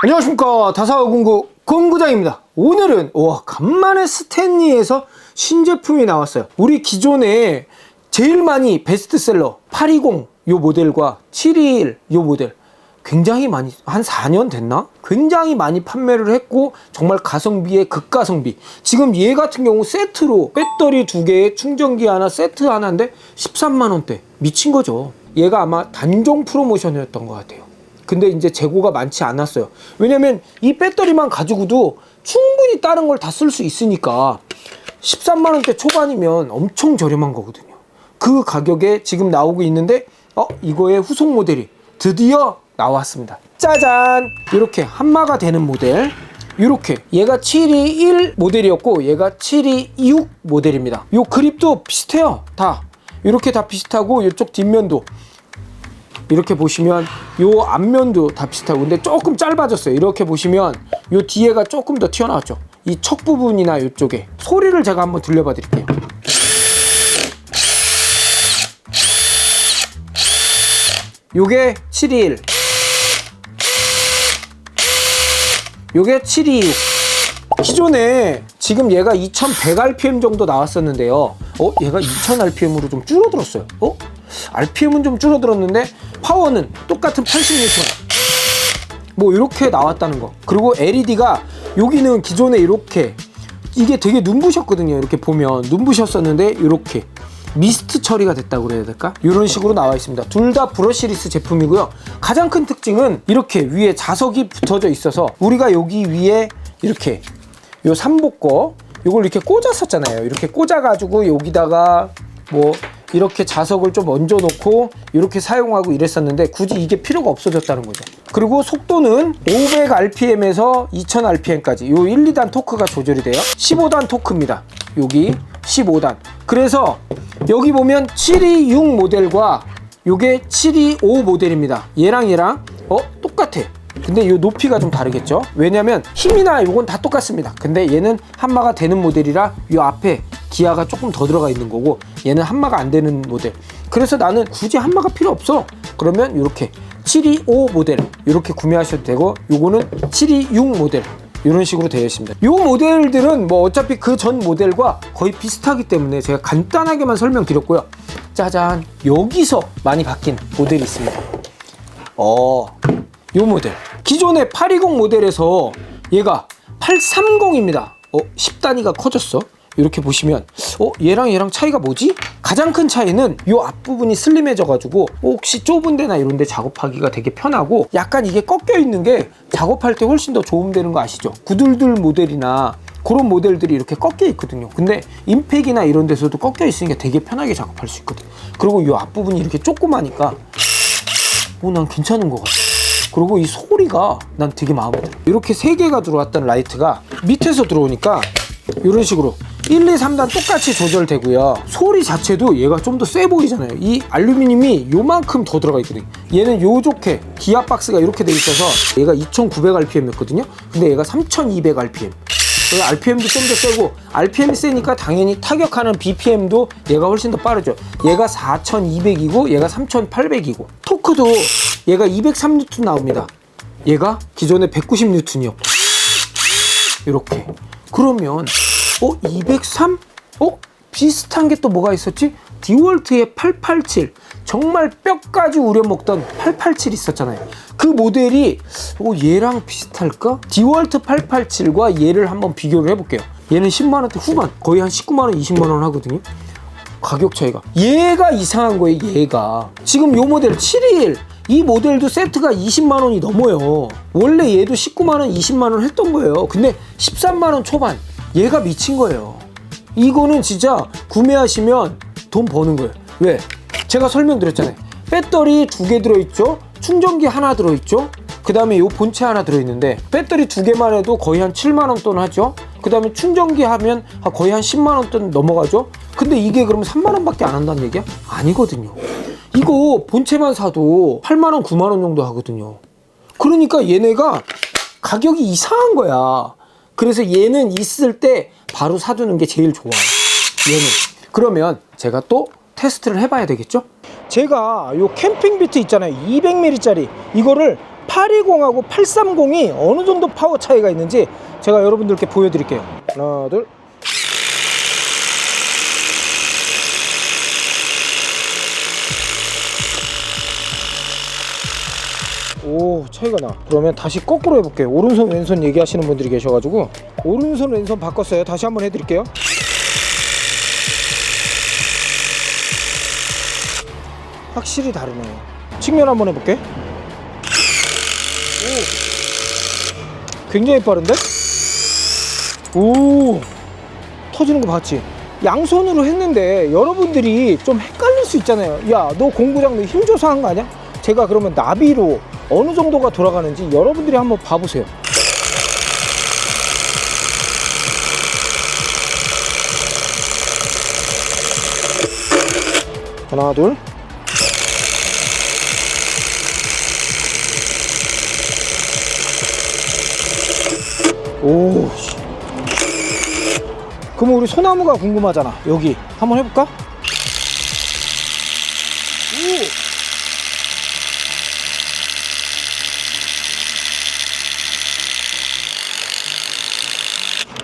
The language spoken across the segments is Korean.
안녕하십니까. 다사오공구 공구장입니다. 오늘은 와 간만에 스탠리에서 신제품이 나왔어요. 우리 기존에 제일 많이 베스트셀러 820 요 모델과 721 요 모델 굉장히 많이 한 4년 됐나? 굉장히 많이 판매를 했고 정말 가성비의 극가성비. 지금 얘 같은 경우 세트로 배터리 두 개에 충전기 하나 세트 하나인데 13만 원대. 미친 거죠. 얘가 아마 단종 프로모션이었던 것 같아요 근데 이제 재고가 많지 않았어요. 왜냐면 이 배터리만 가지고도 충분히 다른 걸 다 쓸 수 있으니까 13만 원대 초반이면 엄청 저렴한 거거든요. 그 가격에 지금 나오고 있는데 어 이거의 후속 모델이 드디어 나왔습니다. 짜잔! 이렇게 한마가 되는 모델. 이렇게 얘가 721 모델이었고 얘가 726 모델입니다. 요 그립도 비슷해요. 다 이렇게 다 비슷하고 이쪽 뒷면도 이렇게 보시면 요 앞면도 다 비슷하고 근데 조금 짧아졌어요. 이렇게 보시면 요 뒤에가 조금 더 튀어나왔죠. 이 척 부분이나 이쪽에. 소리를 제가 한번 들려봐 드릴게요. 요게 721 요게 726 기존에 지금 얘가 2100rpm 정도 나왔었는데요. 어 얘가 2000rpm으로 좀 줄어들었어요. 어 RPM은 좀 줄어들었는데 파워는 똑같은 80N 뭐 이렇게 나왔다는 거 그리고 LED가 여기는 기존에 이렇게 이게 되게 눈부셨거든요 이렇게 보면 눈부셨었는데 이렇게 미스트 처리가 됐다고 그래야 될까? 이런 식으로 나와 있습니다. 둘 다 브러시리스 제품이고요. 가장 큰 특징은 이렇게 위에 자석이 붙어져 있어서 우리가 여기 위에 이렇게 요 삼복거 요걸 이렇게 꽂았었잖아요. 이렇게 꽂아가지고 여기다가 뭐 이렇게 자석을 좀 얹어 놓고 이렇게 사용하고 이랬었는데 굳이 이게 필요가 없어졌다는 거죠. 그리고 속도는 500rpm에서 2000rpm까지 요 1, 2단 토크가 조절이 돼요. 15단 토크입니다. 여기 15단. 그래서 여기 보면 726 모델과 요게 725 모델입니다. 얘랑 얘랑 어 똑같아. 근데 이 높이가 좀 다르겠죠? 왜냐면 힘이나 요건 다 똑같습니다. 근데 얘는 한마가 되는 모델이라 이 앞에 기아가 조금 더 들어가 있는 거고 얘는 한마가 안 되는 모델. 그래서 나는 굳이 한마가 필요 없어. 그러면 이렇게 725 모델 이렇게 구매하셔도 되고 요거는 726 모델 이런 식으로 되어 있습니다. 이 모델들은 뭐 어차피 그 전 모델과 거의 비슷하기 때문에 제가 간단하게만 설명드렸고요. 짜잔 여기서 많이 바뀐 모델이 있습니다. 어, 요 모델. 기존의 820 모델에서 얘가 830입니다. 어, 10단위가 커졌어. 이렇게 보시면 어 얘랑 얘랑 차이가 뭐지? 가장 큰 차이는 요 앞부분이 슬림해져 가지고 혹시 좁은 데나 이런 데 작업하기가 되게 편하고 약간 이게 꺾여 있는 게 작업할 때 훨씬 더 도움 되는 거 아시죠? 구들들 모델이나 그런 모델들이 이렇게 꺾여 있거든요. 근데 임팩이나 이런 데서도 꺾여 있으니까 되게 편하게 작업할 수 있거든. 그리고 이 앞부분이 이렇게 조그마니까 오, 난 괜찮은 것 같아. 그리고 이 소리가 난 되게 마음에 들어. 이렇게 세 개가 들어왔던 라이트가 밑에서 들어오니까 이런 식으로 1, 2, 3단 똑같이 조절되고요. 소리 자체도 얘가 좀 더 세 보이잖아요. 이 알루미늄이 요만큼 더 들어가 있거든요. 얘는 요 좋게 기아 박스가 이렇게 돼 있어서 얘가 2900rpm이었거든요. 근데 얘가 3200rpm. RPM도 좀 더 세고 RPM이 세니까 당연히 타격하는 BPM도 얘가 훨씬 더 빠르죠. 얘가 4200이고 얘가 3800이고 토크도 얘가 203N 나옵니다. 얘가 기존에 190N이었고 이렇게 그러면 어 203? 어 비슷한 게 또 뭐가 있었지? 디월트의 887 정말 뼈까지 우려먹던 887 있었잖아요. 그 모델이 어, 얘랑 비슷할까? 디월트 887과 얘를 한번 비교를 해볼게요. 얘는 10만 원대 후반, 거의 한 19만 원, 20만 원 하거든요. 가격 차이가. 얘가 이상한 거예요, 얘가. 지금 요 모델 721. 이 모델도 세트가 20만 원이 넘어요. 원래 얘도 19만 원, 20만 원 했던 거예요. 근데 13만 원 초반. 얘가 미친 거예요. 이거는 진짜 구매하시면 돈 버는 거예요. 왜? 제가 설명드렸잖아요. 배터리 두 개 들어있죠? 충전기 하나 들어있죠? 그 다음에 요 본체 하나 들어있는데 배터리 두 개만 해도 거의 한 7만원 돈 하죠? 그 다음에 충전기 하면 거의 한 10만원 돈 넘어가죠? 근데 이게 그러면 3만원 밖에 안 한다는 얘기야? 아니거든요. 이거 본체만 사도 8만원, 9만원 정도 하거든요. 그러니까 얘네가 가격이 이상한 거야. 그래서 얘는 있을 때 바로 사두는 게 제일 좋아요. 얘는. 그러면 제가 또 테스트를 해봐야 되겠죠? 제가 요 캠핑 비트 있잖아요. 200ml짜리 이거를 820하고 830이 어느 정도 파워 차이가 있는지 제가 여러분들께 보여드릴게요. 하나, 둘. 오 차이가 나. 그러면 다시 거꾸로 해볼게요. 오른손 왼손 얘기하시는 분들이 계셔가지고 오른손 왼손 바꿨어요. 다시 한번 해드릴게요. 확실히 다르네요. 측면 한번 해볼게. 오. 굉장히 빠른데? 오. 터지는 거 봤지? 양손으로 했는데 여러분들이 좀 헷갈릴 수 있잖아요. 야 너 공구장 너 힘줘서 한거 아니야? 제가 그러면 나비로 어느 정도가 돌아가는지 여러분들이 한번 봐보세요 하나 둘 오. 씨. 그럼 우리 소나무가 궁금하잖아. 여기 한번 해볼까?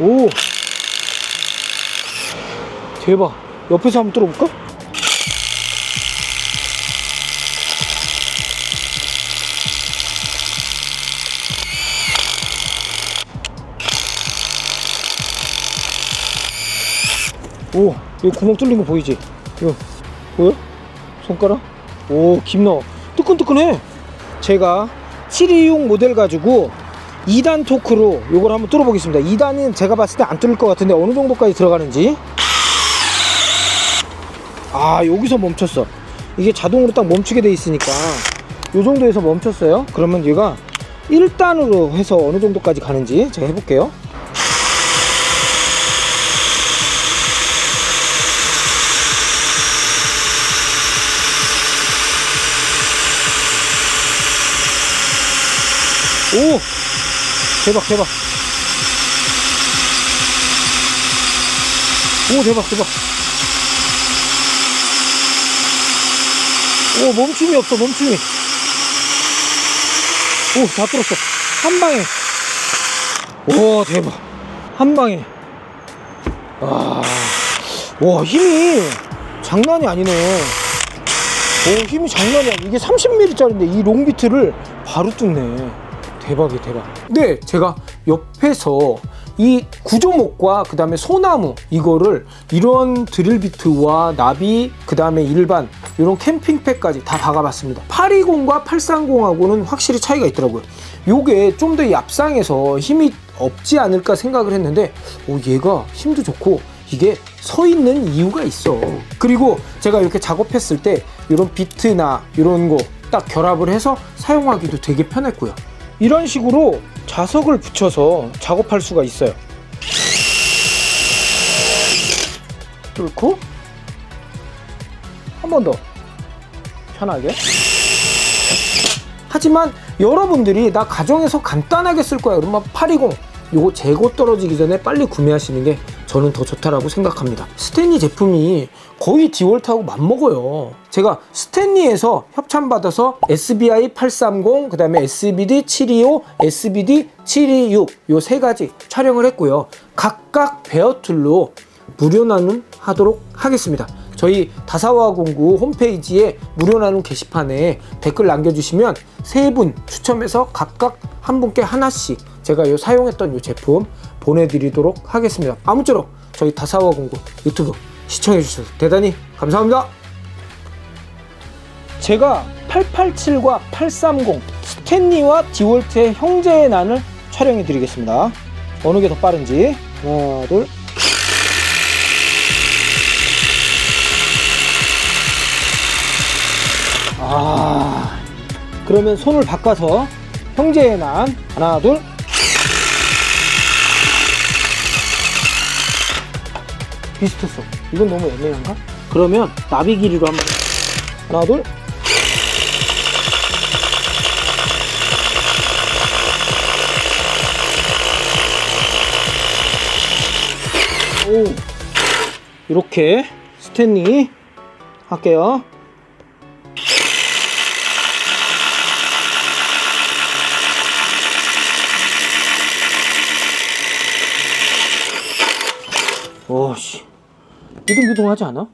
오. 오. 대박. 옆에서 한번 뚫어볼까? 오, 여기 구멍 뚫린 거 보이지? 이거 보여? 손가락? 오, 김너 뜨끈뜨끈해. 제가 726 모델 가지고 2단 토크로 이걸 한번 뚫어보겠습니다. 2단은 제가 봤을 때 안 뚫릴 것 같은데 어느 정도까지 들어가는지. 아, 여기서 멈췄어. 이게 자동으로 딱 멈추게 돼 있으니까 이 정도에서 멈췄어요. 그러면 얘가 1단으로 해서 어느 정도까지 가는지 제가 해볼게요. 오! 대박, 대박. 오, 대박, 대박. 오, 멈춤이 없어, 멈춤이. 오, 다 뚫었어. 한 방에. 오, 대박. 한 방에. 와, 와, 힘이 장난이 아니네. 오, 힘이 장난이 아니야. 이게 30mm짜리인데 이 롱비트를 바로 뚫네. 대박이 대박. 네, 제가 옆에서 이 구조목과 그 다음에 소나무 이거를 이런 드릴비트와 나비 그 다음에 일반 이런 캠핑팩까지 다 박아봤습니다. 820과 830하고는 확실히 차이가 있더라고요. 요게 좀 더 얍상해서 힘이 없지 않을까 생각을 했는데 오 얘가 힘도 좋고 이게 서 있는 이유가 있어. 그리고 제가 이렇게 작업했을 때 이런 비트나 이런 거 딱 결합을 해서 사용하기도 되게 편했고요 이런 식으로 자석을 붙여서 작업할 수가 있어요. 뚫고 한 번 더 편하게. 하지만 여러분들이 나 가정에서 간단하게 쓸 거야. 그러면 820 요거 재고 떨어지기 전에 빨리 구매하시는 게 저는 더 좋다라고 생각합니다. 스탠리 제품이 거의 디월트하고 맞먹어요. 제가 스탠리에서 협찬받아서 SBI 830, 그 다음에 SBD 725, SBD 726 요 세 가지 촬영을 했고요. 각각 베어툴로 무료 나눔 하도록 하겠습니다. 저희 다사와 공구 홈페이지에 무료 나눔 게시판에 댓글 남겨주시면 세 분 추첨해서 각각 한 분께 하나씩 제가 요 사용했던 요 제품 보내드리도록 하겠습니다. 아무쪼록 저희 다사와 공구 유튜브 시청해주셔서 대단히 감사합니다. 제가 887과 830 스탠리와 디월트의 형제의 난을 촬영해 드리겠습니다. 어느 게 더 빠른지 하나 둘 아, 그러면 손을 바꿔서 형제의 난 하나 둘 비슷했어. 이건 너무 애매한가? 그러면 나비 길이로 한번 하나 둘. 오. 이렇게 스탠리 할게요. 오씨 비둥비둥하지 않아?